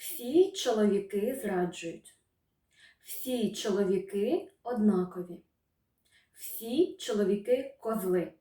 Всі чоловіки зраджують. Всі чоловіки однакові. Всі чоловіки козли.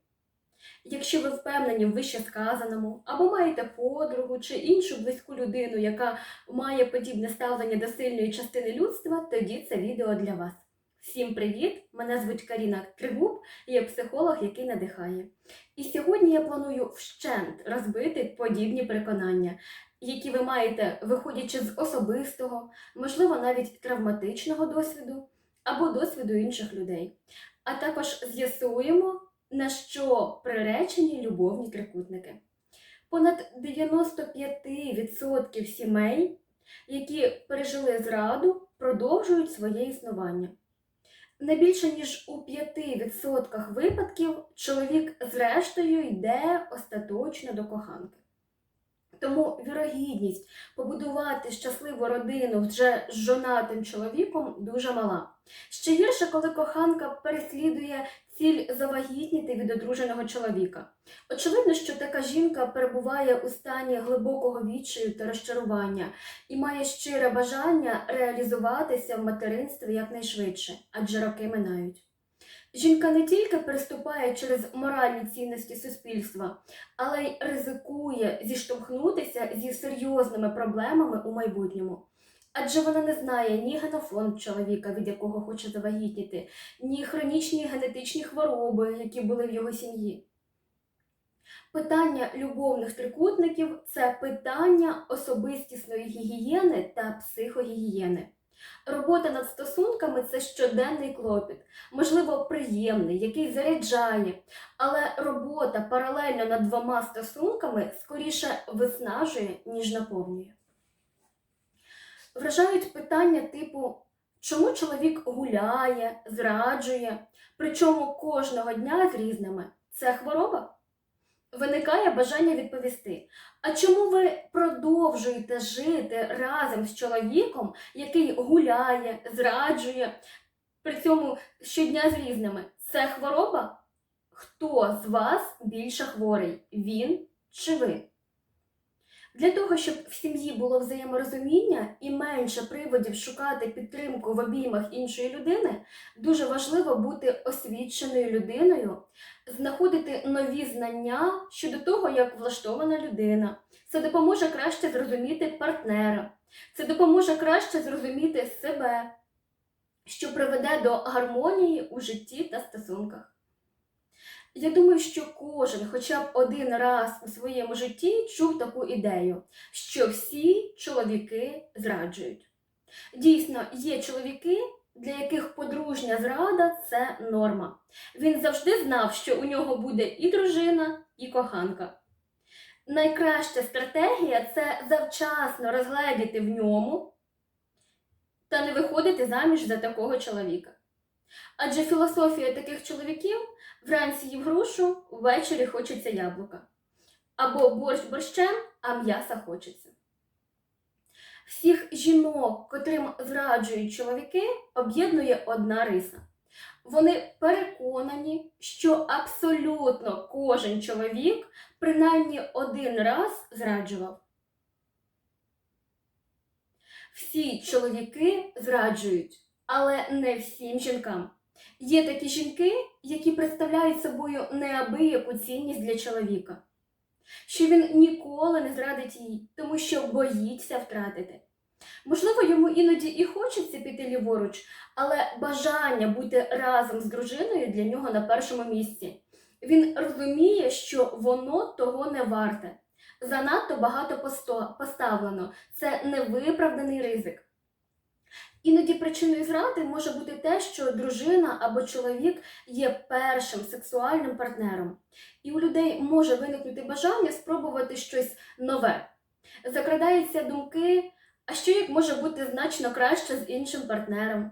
Якщо ви впевнені в вище сказаному, або маєте подругу чи іншу близьку людину, яка має подібне ставлення до сильної частини людства, тоді це відео для вас. Всім привіт! Мене звуть Каріна Тригуб, я психолог, який надихає. І сьогодні я планую вщент розбити подібні переконання, які ви маєте, виходячи з особистого, можливо, навіть травматичного досвіду або досвіду інших людей. А також з'ясуємо, на що приречені любовні трикутники. Понад 95% сімей, які пережили зраду, продовжують своє існування. Не більше ніж у 5% випадків чоловік зрештою йде остаточно до коханки. Тому вірогідність побудувати щасливу родину вже з жонатим чоловіком дуже мала. Ще гірше, коли коханка переслідує ціль завагітніти від одруженого чоловіка. Очевидно, що така жінка перебуває у стані глибокого відчаю та розчарування і має щире бажання реалізуватися в материнстві якнайшвидше, адже роки минають. Жінка не тільки переступає через моральні цінності суспільства, але й ризикує зіштовхнутися зі серйозними проблемами у майбутньому. Адже вона не знає ні генофонд чоловіка, від якого хоче завагітніти, ні хронічні генетичні хвороби, які були в його сім'ї. Питання любовних трикутників це питання особистісної гігієни та психогігієни. Робота над стосунками це щоденний клопіт, можливо, приємний, який заряджає, але робота паралельно над двома стосунками скоріше виснажує, ніж наповнює. Вражають питання типу, чому чоловік гуляє, зраджує, причому кожного дня з різними. Це хвороба? Виникає бажання відповісти. А чому ви продовжуєте жити разом з чоловіком, який гуляє, зраджує, при цьому щодня з різними? Це хвороба? Хто з вас більше хворий? Він чи ви? Для того, щоб в сім'ї було взаєморозуміння і менше приводів шукати підтримку в обіймах іншої людини, дуже важливо бути освіченою людиною, знаходити нові знання щодо того, як влаштована людина. Це допоможе краще зрозуміти партнера, це допоможе краще зрозуміти себе, що приведе до гармонії у житті та стосунках. Я думаю, що кожен хоча б один раз у своєму житті чув таку ідею, що всі чоловіки зраджують. Дійсно, є чоловіки, для яких подружня зрада це норма. Він завжди знав, що у нього буде і дружина, і коханка. Найкраща стратегія це завчасно розгледіти в ньому та не виходити заміж за такого чоловіка. Адже філософія таких чоловіків вранці їв грушу, ввечері хочеться яблука. Або борщ борщем, а м'яса хочеться. Всіх жінок, котрим зраджують чоловіки, об'єднує одна риса. Вони переконані, що абсолютно кожен чоловік принаймні один раз зраджував. Всі чоловіки зраджують, але не всім жінкам. Є такі жінки, які представляють собою неабияку цінність для чоловіка, що він ніколи не зрадить їй, тому що боїться втратити. Можливо, йому іноді і хочеться піти ліворуч, але бажання бути разом з дружиною для нього на першому місці. Він розуміє, що воно того не варте. Занадто багато поставлено. Це невиправданий ризик. Іноді причиною зради може бути те, що дружина або чоловік є першим сексуальним партнером, і у людей може виникнути бажання спробувати щось нове. Закрадаються думки, а що як може бути значно краще з іншим партнером.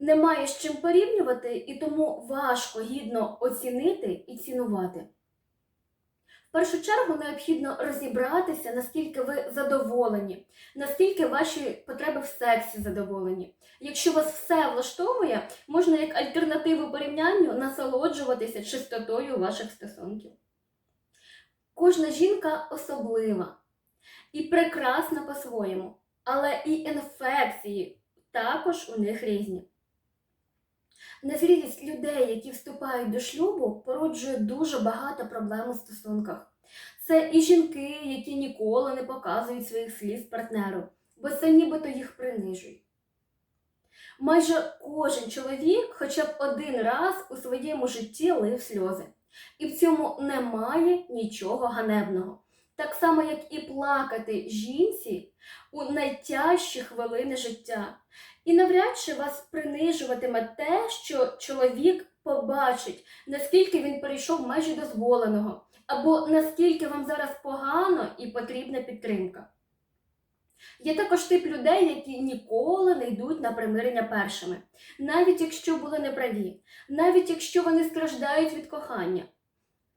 Немає з чим порівнювати, і тому важко гідно оцінити і цінувати. Першу чергу необхідно розібратися, наскільки ви задоволені, наскільки ваші потреби в сексі задоволені. Якщо вас все влаштовує, можна як альтернативу порівнянню насолоджуватися чистотою ваших стосунків. Кожна жінка особлива. і прекрасна по-своєму, але і інфекції також у них різні. Незрілість людей, які вступають до шлюбу, породжує дуже багато проблем у стосунках. Це і жінки, які ніколи не показують своїх сліз партнеру, бо це нібито їх принижують. Майже кожен чоловік хоча б один раз у своєму житті лив сльози. І в цьому немає нічого ганебного. Так само, як і плакати жінці у найтяжчі хвилини життя. І навряд чи вас принижуватиме те, що чоловік побачить, наскільки він перейшов межі дозволеного, або наскільки вам зараз погано і потрібна підтримка. Є також тип людей, які ніколи не йдуть на примирення першими, навіть якщо були неправі, навіть якщо вони страждають від кохання.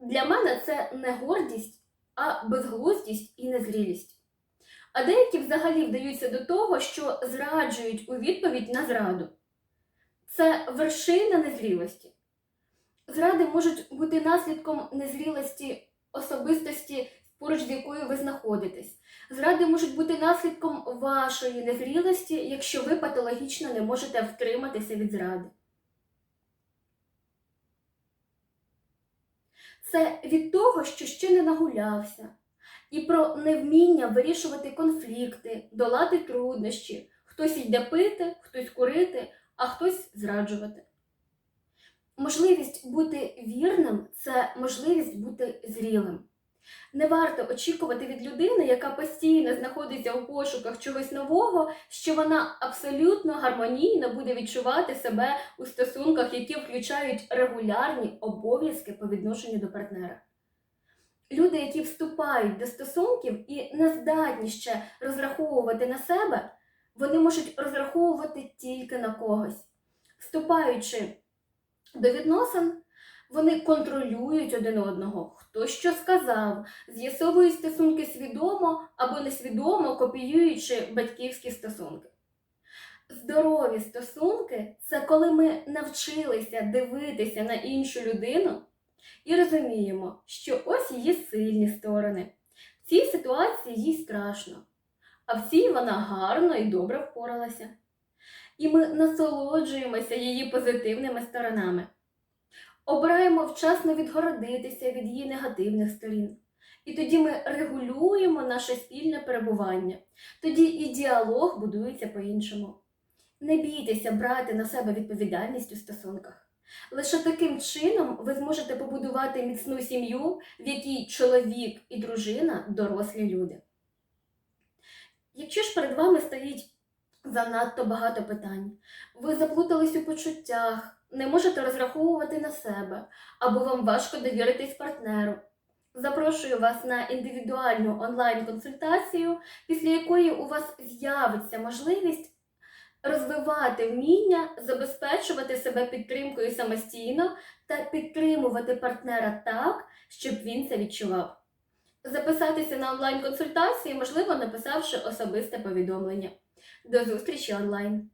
Для мене це не гордість, а безглуздість і незрілість. А деякі взагалі вдаються до того, що зраджують у відповідь на зраду. Це вершина незрілості. Зради можуть бути наслідком незрілості особистості, поруч з якою ви знаходитесь. Зради можуть бути наслідком вашої незрілості, якщо ви патологічно не можете втриматися від зради. Це від того, що ще не нагулявся, і про невміння вирішувати конфлікти, долати труднощі. Хтось йде пити, хтось курити, а хтось зраджувати. Можливість бути вірним це можливість бути зрілим. Не варто очікувати від людини, яка постійно знаходиться у пошуках чогось нового, що вона абсолютно гармонійно буде відчувати себе у стосунках, які включають регулярні обов'язки по відношенню до партнера. Люди, які вступають до стосунків і не здатні ще розраховувати на себе, вони можуть розраховувати тільки на когось. Вступаючи до відносин, вони контролюють один одного, хто що сказав, з'ясовують стосунки свідомо або несвідомо копіюючи батьківські стосунки. Здорові стосунки це коли ми навчилися дивитися на іншу людину і розуміємо, що ось її сильні сторони. В цій ситуації їй страшно, а в цій вона гарно і добре впоралася. І ми насолоджуємося її позитивними сторонами. Обираємо вчасно відгородитися від її негативних сторін. І тоді ми регулюємо наше спільне перебування. Тоді і діалог будується по-іншому. Не бійтеся брати на себе відповідальність у стосунках. Лише таким чином ви зможете побудувати міцну сім'ю, в якій чоловік і дружина дорослі люди. Якщо ж перед вами стоїть занадто багато питань, ви заплутались у почуттях, не можете розраховувати на себе, або вам важко довіритись партнеру. Запрошую вас на індивідуальну онлайн-консультацію, після якої у вас з'явиться можливість розвивати вміння, забезпечувати себе підтримкою самостійно та підтримувати партнера так, щоб він це відчував. Записатися на онлайн-консультації можливо написавши особисте повідомлення. До зустрічі онлайн!